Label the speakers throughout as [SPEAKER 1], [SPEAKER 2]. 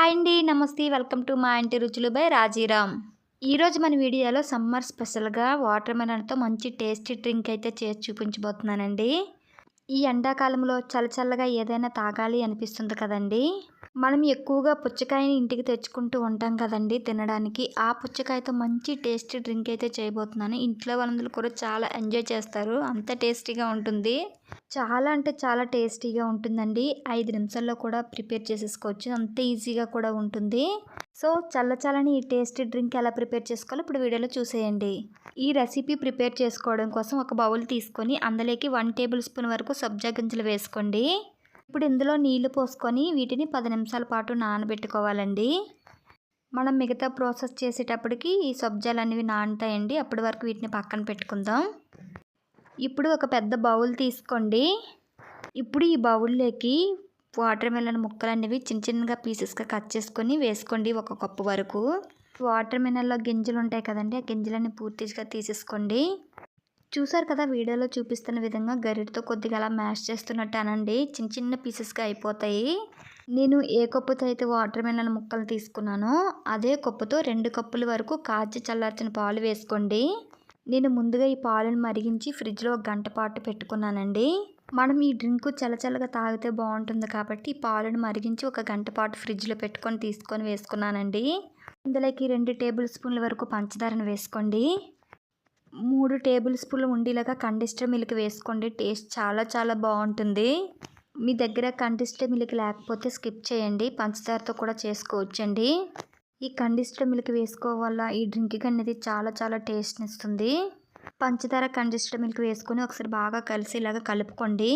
[SPEAKER 1] Hi అండి నమస్తే. Welcome to మా ఇంటి రుచులు బై రాజీరామ్. ఈరోజు మన వీడియోలో సమ్మర్ స్పెషల్గా వాటర్ మెలన్తో మంచి టేస్టీ డ్రింక్ అయితే చేసి చూపించబోతున్నానండి. ఈ ఎండాకాలంలో చల్లచల్లగా ఏదైనా తాగాలి అనిపిస్తుంది కదండి. మనం ఎక్కువగా పుచ్చకాయని ఇంటికి తెచ్చుకుంటూ ఉంటాం కదండి తినడానికి. ఆ పుచ్చకాయతో మంచి టేస్టీ డ్రింక్ అయితే చేయబోతున్నాను. ఇంట్లో వాళ్ళందరూ కూడా చాలా ఎంజాయ్ చేస్తారు. అంత టేస్టీగా ఉంటుంది. చాలా అంటే చాలా టేస్టీగా ఉంటుందండి. ఐదు నిమిషాల్లో కూడా ప్రిపేర్ చేసేసుకోవచ్చు. అంత ఈజీగా కూడా ఉంటుంది. సో చల్ల చల్లని ఈ టేస్టీ డ్రింక్ ఎలా ప్రిపేర్ చేసుకోవాలో ఇప్పుడు వీడియోలో చూసేయండి. ఈ రెసిపీ ప్రిపేర్ చేసుకోవడం కోసం ఒక బౌల్ తీసుకొని అందులోకి వన్ టేబుల్ స్పూన్ వరకు సబ్జా గింజలు వేసుకోండి. ఇప్పుడు ఇందులో నీళ్ళు పోసుకొని వీటిని పది నిమిషాల పాటు నానబెట్టుకోవాలండి. మనం మిగతా ప్రాసెస్ చేసేటప్పటికి ఈ సబ్జాలు అనేవి నానుతాయండి. అప్పటి వరకు వీటిని పక్కన పెట్టుకుందాం. ఇప్పుడు ఒక పెద్ద బౌల్ తీసుకోండి. ఇప్పుడు ఈ బౌల్లోకి వాటర్ మిలన్ ముక్కలు అనేవి చిన్న చిన్నగా పీసెస్గా కట్ చేసుకొని వేసుకోండి ఒక కప్పు వరకు. వాటర్ మిలన్లో గింజలు ఉంటాయి కదండి ఆ గింజలన్నీ పూర్తిగా తీసేసుకోండి. చూసారు కదా వీడియోలో చూపిస్తున్న విధంగా గరిటతో కొద్దిగా అలా మ్యాష్ చేస్తున్నట్టు అనండి. చిన్న చిన్న పీసెస్గా అయిపోతాయి. నేను ఏ కప్పుతో అయితే వాటర్ మెలన్ ముక్కలు తీసుకున్నానో అదే కప్పుతో రెండు కప్పుల వరకు కాచి చల్లార్చిన పాలు వేసుకోండి. నేను ముందుగా ఈ పాలను మరిగించి ఫ్రిడ్జ్లో ఒక గంట పాటు పెట్టుకున్నానండి. మనం ఈ డ్రింక్ చల్లచల్లగా తాగితే బాగుంటుంది కాబట్టి ఈ పాలను మరిగించి ఒక గంట పాటు ఫ్రిడ్జ్లో పెట్టుకొని తీసుకొని వేసుకున్నానండి. ఇందులోకి రెండు టేబుల్ స్పూన్ల వరకు పంచదారను వేసుకోండి. మూడు టేబుల్ స్పూన్లు ఉండేలాగా కండిస్టర్ మిల్క్ వేసుకోండి. టేస్ట్ చాలా చాలా బాగుంటుంది. మీ దగ్గర కండిస్టర్ మిల్క్ లేకపోతే స్కిప్ చేయండి. పంచదారతో కూడా చేసుకోవచ్చండి. ఈ కండిస్టర్ మిల్క్ వేసుకోవడం వల్ల ఈ డ్రింక్ అనేది చాలా చాలా టేస్ట్ని ఇస్తుంది. పంచదార కండిస్టర్ మిల్క్ వేసుకొని ఒకసారి బాగా కలిసి ఇలాగ కలుపుకోండి.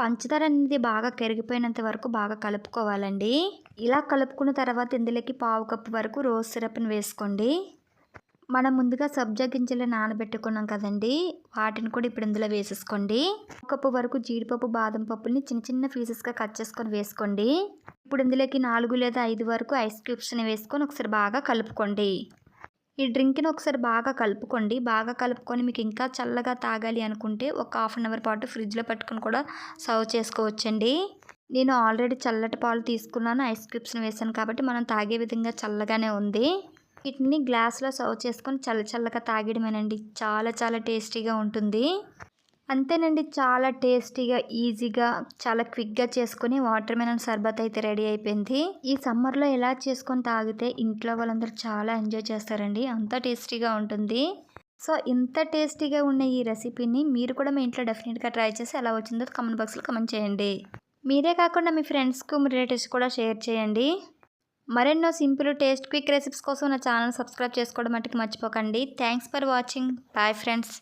[SPEAKER 1] పంచదార అనేది బాగా కరిగిపోయినంత వరకు బాగా కలుపుకోవాలండి. ఇలా కలుపుకున్న తర్వాత ఇందులోకి పావు కప్పు వరకు రోజ్ సిరప్ని వేసుకోండి. మనం ముందుగా సబ్జా గింజలు నానబెట్టుకున్నాం కదండి. వాటిని కూడా ఇప్పుడు ఇందులో వేసేసుకోండి. కప్పు వరకు జీడిపప్పు బాదం పప్పుని చిన్న చిన్న పీసెస్గా కట్ చేసుకొని వేసుకోండి. ఇప్పుడు ఇందులోకి నాలుగు లేదా ఐదు వరకు ఐస్ క్యూబ్స్ని వేసుకొని ఒకసారి బాగా కలుపుకోండి. ఈ డ్రింక్ని ఒకసారి బాగా కలుపుకోండి. బాగా కలుపుకొని మీకు ఇంకా చల్లగా తాగాలి అనుకుంటే ఒక హాఫ్ అన్ అవర్ పాటు ఫ్రిడ్జ్లో పెట్టుకొని కూడా సర్వ్ చేసుకోవచ్చండి. నేను ఆల్రెడీ చల్లటి పాలు తీసుకున్నాను. ఐస్ క్యూబ్స్ని వేసాను కాబట్టి మనం తాగే విధంగా చల్లగానే ఉంది. వీటిని గ్లాస్లో సర్వ్ చేసుకొని చల్ల చల్లగా తాగడమేనండి. చాలా చాలా టేస్టీగా ఉంటుంది. అంతేనండి చాలా టేస్టీగా ఈజీగా చాలా క్విక్గా చేసుకుని వాటర్ మెలన్ సర్బత్ అయితే రెడీ అయిపోయింది. ఈ సమ్మర్లో ఎలా చేసుకొని తాగితే ఇంట్లో వాళ్ళందరూ చాలా ఎంజాయ్ చేస్తారండి. అంత టేస్టీగా ఉంటుంది. సో ఇంత టేస్టీగా ఉన్న ఈ రెసిపీని మీరు కూడా మీ ఇంట్లో డెఫినెట్గా ట్రై చేసి ఎలా వచ్చిందో కమెంట్ బాక్స్లో కమెంట్ చేయండి. మీరే కాకుండా మీ ఫ్రెండ్స్కు మీ రిలేటివ్స్ కూడా షేర్ చేయండి. మరెన్నో సింపుల్ టేస్ట్ క్విక్ రెసిపీస్ కోసం నా ఛానల్ సబ్స్క్రైబ్ చేసుకోవడం మట్టుకు మర్చిపోకండి. Thanks for watching bye friends